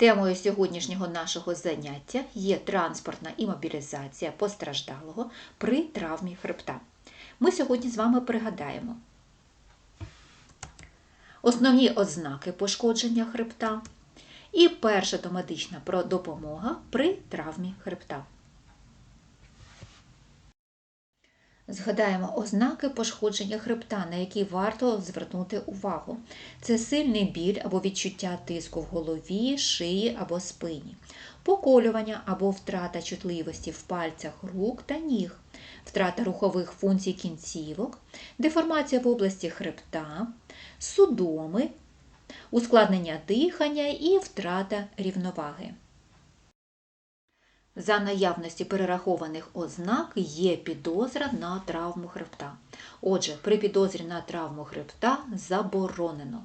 Темою сьогоднішнього нашого заняття є транспортна імобілізація постраждалого при травмі хребта. Ми сьогодні з вами пригадаємо основні ознаки пошкодження хребта і перша домедична допомога при травмі хребта. Згадаємо ознаки пошкодження хребта, на які варто звернути увагу. Це сильний біль або відчуття тиску в голові, шиї або спині, поколювання або втрата чутливості в пальцях рук та ніг, втрата рухових функцій кінцівок, деформація в області хребта, судоми, ускладнення дихання і втрата рівноваги. За наявності перерахованих ознак є підозра на травму хребта. Отже, при підозрі на травму хребта заборонено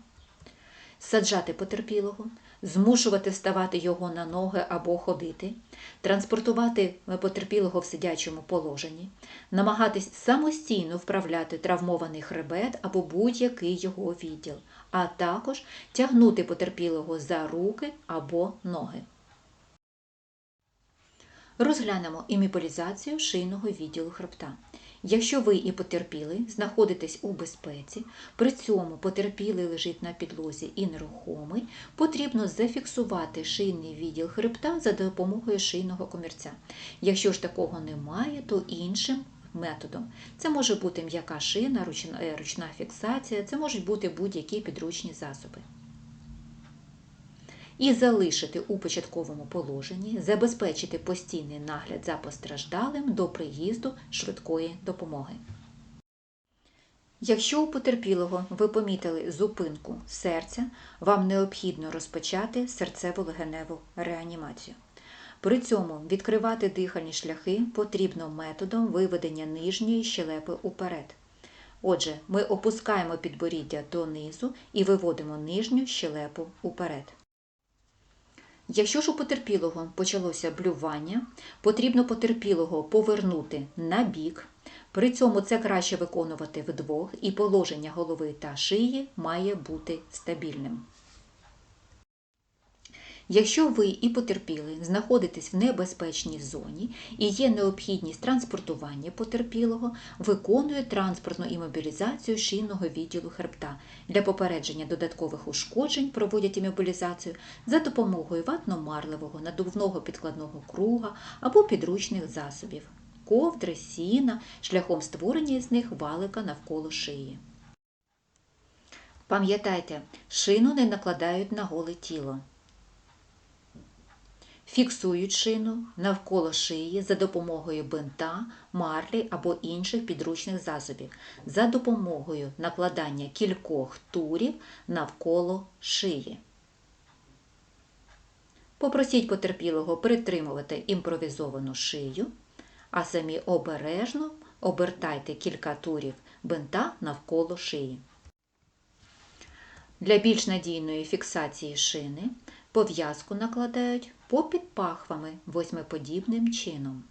саджати потерпілого, змушувати ставати його на ноги або ходити, транспортувати потерпілого в сидячому положенні, намагатись самостійно вправляти травмований хребет або будь-який його відділ, а також тягнути потерпілого за руки або ноги. Розглянемо іміболізацію шийного відділу хребта. Якщо ви і потерпілий знаходитесь у безпеці, при цьому потерпілий лежить на підлозі і нерухомий, потрібно зафіксувати шийний відділ хребта за допомогою шийного комірця. Якщо ж такого немає, то іншим методом. Це може бути м'яка шина, ручна, е, фіксація, це можуть бути будь-які підручні засоби і залишити у початковому положенні, забезпечити постійний нагляд за постраждалим до приїзду швидкої допомоги. Якщо у потерпілого ви помітили зупинку серця, вам необхідно розпочати серцево-легеневу реанімацію. При цьому відкривати дихальні шляхи потрібно методом виведення нижньої щелепи уперед. Отже, ми опускаємо підборіддя донизу і виводимо нижню щелепу уперед. Якщо ж у потерпілого почалося блювання, потрібно потерпілого повернути на бік. При цьому це краще виконувати вдвох, і положення голови та шиї має бути стабільним. Якщо ви і потерпілий знаходитесь в небезпечній зоні і є необхідність транспортування потерпілого, виконує транспортну імобілізацію шийного відділу хребта. Для попередження додаткових ушкоджень проводять імобілізацію за допомогою ватно-марливого надувного підкладного круга або підручних засобів, ковдри, сіна, шляхом створення з них валика навколо шиї. Пам'ятайте, шину не накладають на голе тіло. Фіксують шину навколо шиї за допомогою бинта, марлі або інших підручних засобів, за допомогою накладання кількох турів навколо шиї. Попросіть потерпілого притримувати імпровізовану шию, а самі обережно обертайте кілька турів бинта навколо шиї. Для більш надійної фіксації шини пов'язку накладають попід пахвами восьмиподібним чином,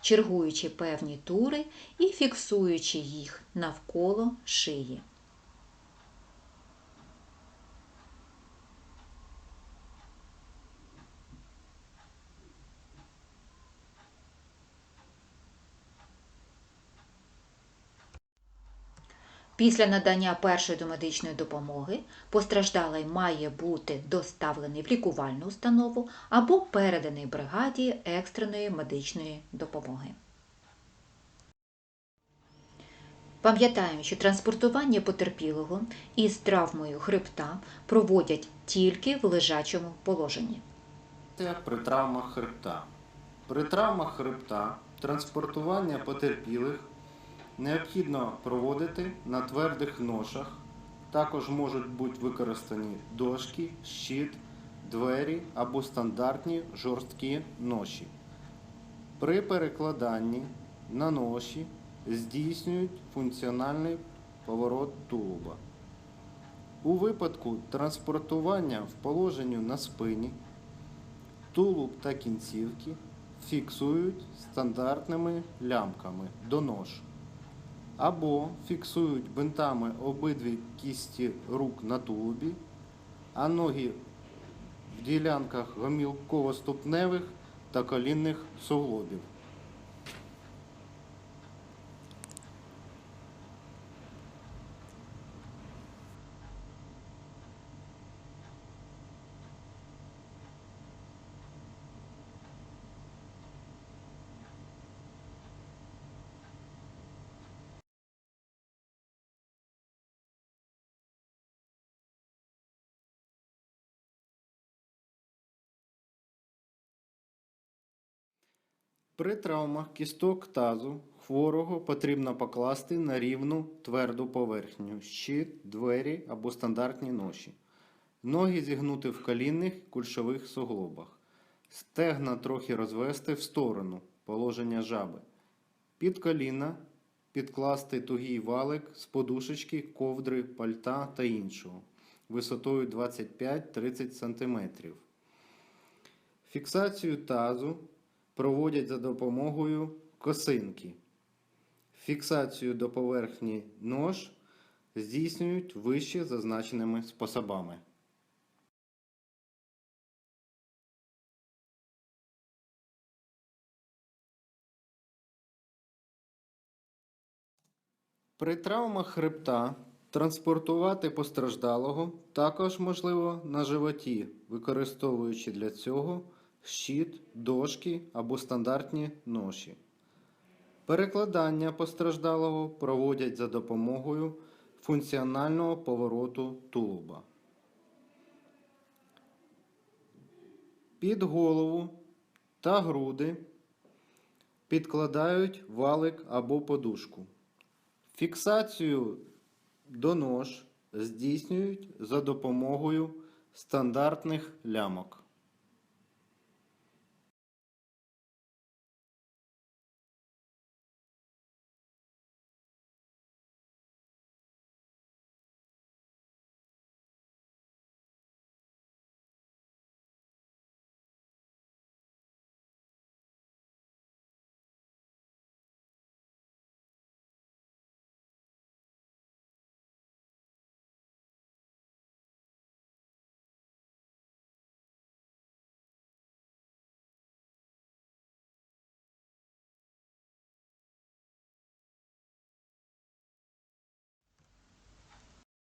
чергуючи певні тури і фіксуючи їх навколо шиї. Після надання першої домедичної допомоги постраждалий має бути доставлений в лікувальну установу або переданий бригаді екстреної медичної допомоги. Пам'ятаємо, що транспортування потерпілого із травмою хребта проводять тільки в лежачому положенні. Це при травмах хребта. При травмах хребта транспортування потерпілих необхідно проводити на твердих ношах. Також можуть бути використані дошки, щит, двері або стандартні жорсткі ноші. При перекладанні на ноші здійснюють функціональний поворот тулуба. У випадку транспортування в положенні на спині Тулуб та кінцівки фіксують стандартними лямками до нож. Або фіксують бинтами обидві кісті рук на тулубі, а ноги в ділянках гомілково-ступневих та колінних суглобів. При травмах кісток тазу хворого потрібно покласти на рівну тверду поверхню, щит, двері або стандартні ноші. Ноги зігнути в колінних кульшових суглобах. Стегна трохи розвести в сторону положення жаби. Під коліна підкласти тугий валик з подушечки, ковдри, пальта та іншого висотою 25-30 см. Фіксацію тазу проводять за допомогою косинки. Фіксацію до поверхні нож здійснюють вище зазначеними способами. При травмах хребта транспортувати постраждалого також можливо на животі, використовуючи для цього щит, дошки або стандартні ноші. Перекладання постраждалого проводять за допомогою функціонального повороту тулуба. Під голову та груди підкладають валик або подушку. Фіксацію до нож здійснюють за допомогою стандартних лямок.